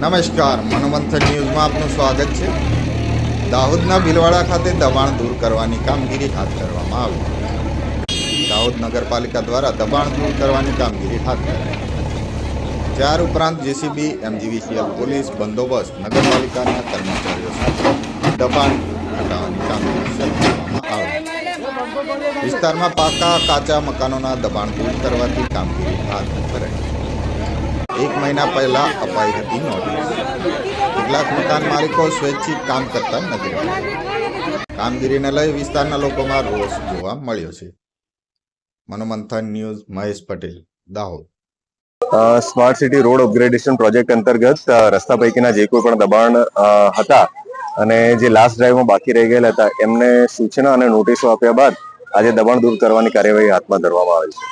નમસ્કાર મનોમંથન ન્યૂઝમાં આપનું સ્વાગત છે. દાહોદના ભીલવાડા ખાતે દબાણ દૂર કરવાની કામગીરી હાથ ધરવામાં આવી. દાહોદ નગરપાલિકા દ્વારા દબાણ દૂર કરવાની કામગીરી હાથ ધરાઈ ચાર ઉપરાંત જેસીબી, એમજીવીસીએલ પોલીસ બંદોબસ્ત નગરપાલિકાના કર્મચારીઓ સાથે દબાણ હટાવવાની કામગીરી વિસ્તારમાં પાકા કાચા મકાનોના દબાણ દૂર કરવાથી કામગીરી હાથ ધરાઈ. એક મહિના પહેલા અપાઈ હતી નોટિસ. કેટલાક મકાન માલિકો સ્વૈચ્છિક કામ કરતા નથી કામગીરીને લઈ વિસ્તારના લોકોમાં રોષ જોવા મળ્યો છે. Manomanthan news Mahesh Patel, Dahod. Smart city road upgradation project અંતર્ગત રસ્તા પૈકીના જે કોઈ પણ દબાણ હતા અને જે લાસ્ટ ડ્રાઈવમાં બાકી રહી ગયેલા હતા, એમને સૂચના અને નોટિસો આપ્યા બાદ આજે દબાણ દૂર કરવાની કાર્યવાહી હાથમાં ધરવામાં આવી છે.